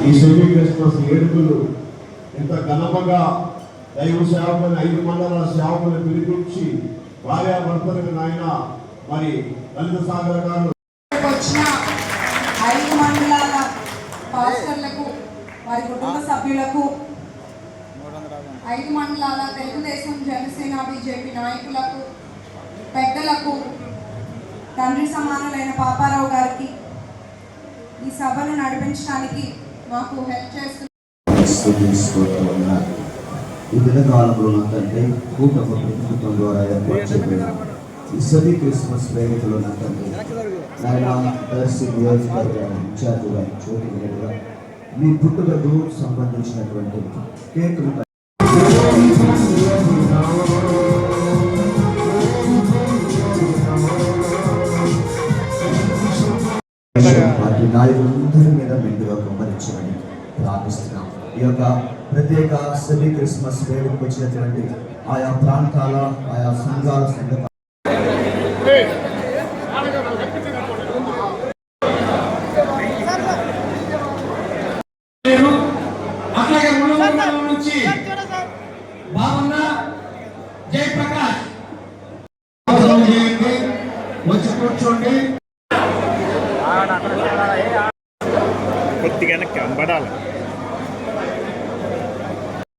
ఈ semi Christmas వేడుకలు ఎంత ఘనముగా దైవ సేవకుని ఐదు మండల సేవకుని పిలిపించి భార్యాభర్తలకు నాయన మరి లలిత సాగర్ గారు వచ్చిన ఐదు మండలాల పాస్టర్లకు వారి కుటుంబ సభ్యులకు ఐదు మండలాల తెలుగుదేశం జనసేన బీజేపీ నాయకులకు పెద్దలకు తండ్రి సమానులైన పాపారావు గారికి ఈ సభను నడిపించడానికి మాకు హెల్ప్ చేస్తున్న స్తుతిస్తున్నారు. ఈ దినకాలంలో నంటే కూటమి ప్రభుత్వం ద్వారా ఏర్పాటు చేయబడిన ఈ క్రిస్మస్ వేడుకలో నంటే నాయన దర్శి నియోజకవర్గ ఇన్ఛార్జిగా చోటు మీ పుట్టుకకు సంబంధించినటువంటి కేకులు వాటి నాయకులందరి మీద మెండుగా కుమ్మరించమని ప్రార్థిస్తున్నాం. ఈ యొక్క ప్రత్యేక సెమీ క్రిస్మస్ వేడుకకు వచ్చినటువంటి ఆయా ప్రాంతాల ఆయా సంఘాల సంఘ జయప్రకాష్. వచ్చి కూర్చోండి. కొద్దిగా కనబడాలి.